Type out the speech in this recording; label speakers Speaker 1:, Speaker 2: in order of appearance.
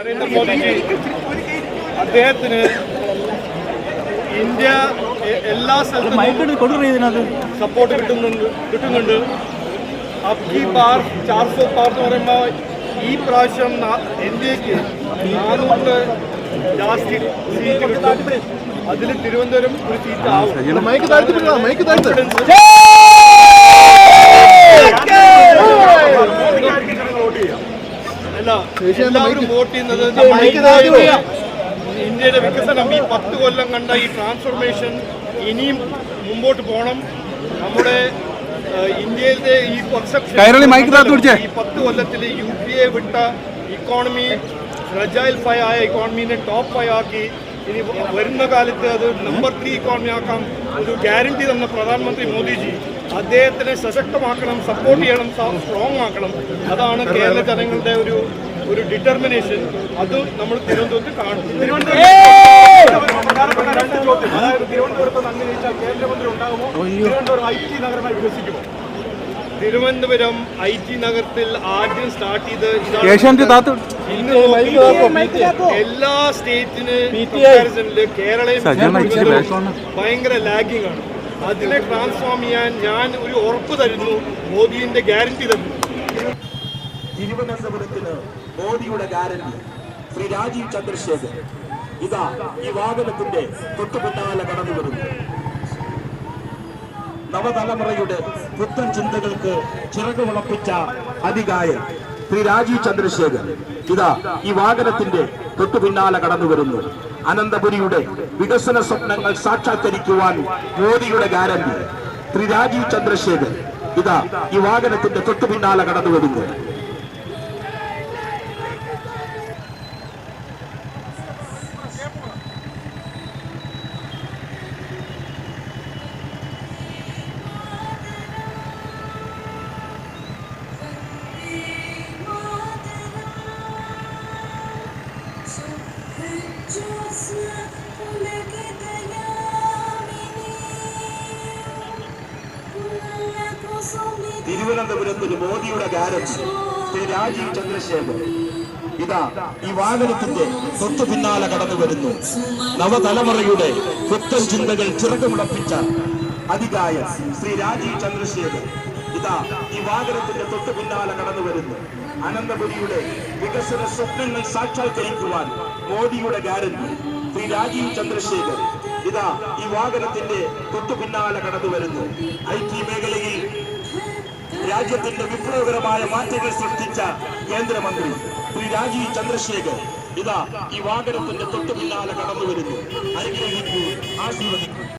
Speaker 1: നരേന്ദ്രമോദിജി അദ്ദേഹത്തിന് ഇന്ത്യ എല്ലാ സ്ഥലത്തും സപ്പോർട്ട് കിട്ടുന്നുണ്ട് കിട്ടുന്നുണ്ട്. അബ്കി പാർ ചാർ സോ പാർ എന്ന് പറയുമ്പോൾ ഈ പ്രാവശ്യം ഇന്ത്യയ്ക്ക് നാനൂറ് ജാസ്തി സീറ്റ് കിട്ടും. അതിൽ തിരുവനന്തപുരം ഒരു സീറ്റ് ആവും എല്ലാവരും വോട്ട് ചെയ്യുന്നത് ഇന്ത്യയുടെ- വികസനം ഈ പത്ത് കൊല്ലം കണ്ട ഈ ട്രാൻസ്ഫോർമേഷൻ ഇനിയും മുമ്പോട്ട് പോകണം. നമ്മുടെ ഇന്ത്യയിലെ ഈ പെർസെപ്ഷൻ. ഈ പത്ത് കൊല്ലത്തിൽ യു പി എ വിട്ട ഇക്കോണമി ഫ്രജൈൽ ഫൈവ് ആയ ഇക്കോണമീനെ ടോപ്പ് ഫൈവ് ആക്കി ഇനി വരുന്ന കാലത്ത് അത് നമ്പർ ത്രീ ഇക്കോണമി ആക്കാം ഒരു ഗ്യാരണ്ടി തന്ന പ്രധാനമന്ത്രി മോദിജി. അദ്ദേഹത്തിനെ സശക്തമാക്കണം സപ്പോർട്ട് ചെയ്യണം സ്ട്രോങ് ആക്കണം. അതാണ് കേരള ജനങ്ങളുടെ ഒരു ഒരു ഡിറ്റർമിനേഷൻ അത് നമ്മൾ തിരുവനന്തപുരത്ത് കാണും. പ്രധാനപ്പെട്ട രണ്ട് ചോദ്യം അതായത് തിരുവനന്തപുരത്ത് നന്ദി ചോദിച്ചാൽ കേന്ദ്രമന്ത്രി ഉണ്ടാകുമോ തിരുവനന്തപുരം ഐ ടി നഗരമായി വികസിക്കുമോ തിരുവനന്തപുരം ഐ ടി നഗരത്തിൽ ആദ്യം സ്റ്റാർട്ട് ചെയ്ത് ഇന്ന് എല്ലാ സ്റ്റേറ്റിന് കമ്പാരിസണിൽ കേരളയും. ഭയങ്കര ലാഗിങ് ആണ്. അതിനെ ട്രാൻസ്ഫോം ചെയ്യാൻ ഞാൻ ഒരു ഉറപ്പ് തരുന്നു മോദിന്റെ ഗ്യാരണ്ടി തരുന്നു.
Speaker 2: തിരുവനന്തപുരത്തിന് മോദിയുടെ ഗ്യാരണ്ടി ശ്രീ രാജീവ് ചന്ദ്രശേഖർ ഇതാ ഈ വാഹനത്തിന്റെ തൊട്ടുപിന്നാലെ കടന്നു വരുന്നു. നവതലമുറയുടെ പുത്തൻ ചിന്തകൾക്ക് ചിറകുമുളപ്പിച്ച അതികായൻ ശ്രീ രാജീവ് ചന്ദ്രശേഖർ ഇതാ ഈ വാഹനത്തിന്റെ തൊട്ടുപിന്നാലെ കടന്നു വരുന്നു. അനന്തപുരിയുടെ വികസന സ്വപ്നങ്ങൾ സാക്ഷാത്കരിക്കുവാൻ മോദിയുടെ ഗ്യാരണ്ടി. ശ്രീ രാജീവ് ചന്ദ്രശേഖർ. ഇതാ ഈ വാഹനത്തിന്റെ തൊട്ടു പിന്നാലെ കടന്നു വരുന്നു തിരുവനന്തപുരത്തിന് മോദിയുടെ ഗാരജ് ശ്രീ രാജീവ് ചന്ദ്രശേഖർ. ഇതാ ഈ വാഹനത്തിന്റെ തൊട്ടു പിന്നാലെ കടന്നു വരുന്നു. നവതലമുറയുടെ പുത്തൻ ചിന്തകൾ ചിറകുമുളപ്പിച്ച അതികായ ശ്രീ രാജീവ് ചന്ദ്രശേഖർ. ഇതാ ഈ വാഹനത്തിന്റെ തൊട്ടു പിന്നാലെ കടന്നു വരുന്നു. അനന്തപുരിയുടെ വികസന സ്വപ്നങ്ങൾ സാക്ഷാത്കരിക്കുവാൻ മോദിയുടെ ഗ്യാരണ്ടി ശ്രീ രാജീവ് ചന്ദ്രശേഖർ. ഇതാ ഈ വാഹനത്തിന്റെ തൊട്ടു പിന്നാലെ കടന്നു വരുന്നു. ഐ ടി മേഖലയിൽ രാജ്യത്തിന്റെ വിപ്ലവകരമായ മാറ്റങ്ങൾ സൃഷ്ടിച്ച കേന്ദ്രമന്ത്രി ശ്രീ രാജീവ് ചന്ദ്രശേഖർ. ഇതാ ഈ വാഹനത്തിന്റെ തൊട്ടു പിന്നാലെ കടന്നു വരുന്നു. അനുഗ്രഹിക്കൂ ആശീർവദിക്കൂ.